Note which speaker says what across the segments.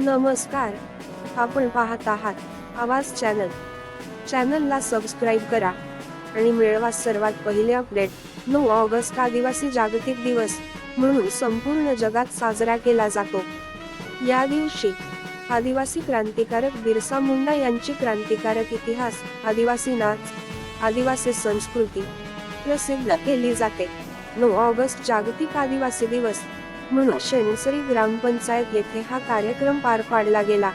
Speaker 1: नमस्कार आपण पाहत आहात आवाज चॅनल. चॅनलला सबस्क्राईब करा आणि मिळवा सर्वात पहिले अपडेट. नऊ ऑगस्ट आदिवासी जागतिक दिवस म्हणून संपूर्ण जगात साजरा केला जातो. या दिवशी आदिवासी क्रांतिकारक बिरसा मुंडा यांची क्रांतिकारक इतिहास आदिवासी नाच आदिवासी संस्कृती प्रसिद्ध केली जाते. नऊ ऑगस्ट जागतिक आदिवासी दिवस म्हणून शेणसरी ग्रामपंचायत येथे हा कार्यक्रम पार पाडला गेला.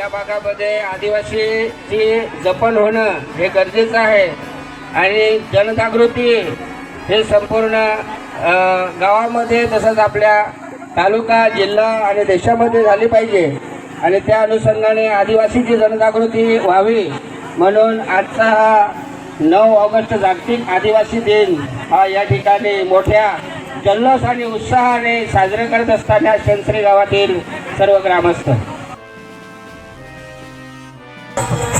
Speaker 2: या भागामध्ये आदिवासीची जपण होणं हे गरजेचं आहे. आणि जनजागृती हे संपूर्ण गावामध्ये तसंच आपल्या तालुका जिल्हा आणि देशामध्ये झाली पाहिजे. आणि त्या अनुषंगाने आदिवासीची जनजागृती व्हावी म्हणून आजचा हा नऊ ऑगस्ट जागतिक आदिवासी दिन हा या ठिकाणी मोठ्या जल्लोष आणि उत्साहाने साजरे करत असताना शंसरी गावातील सर्व ग्रामस्थ. Thank you.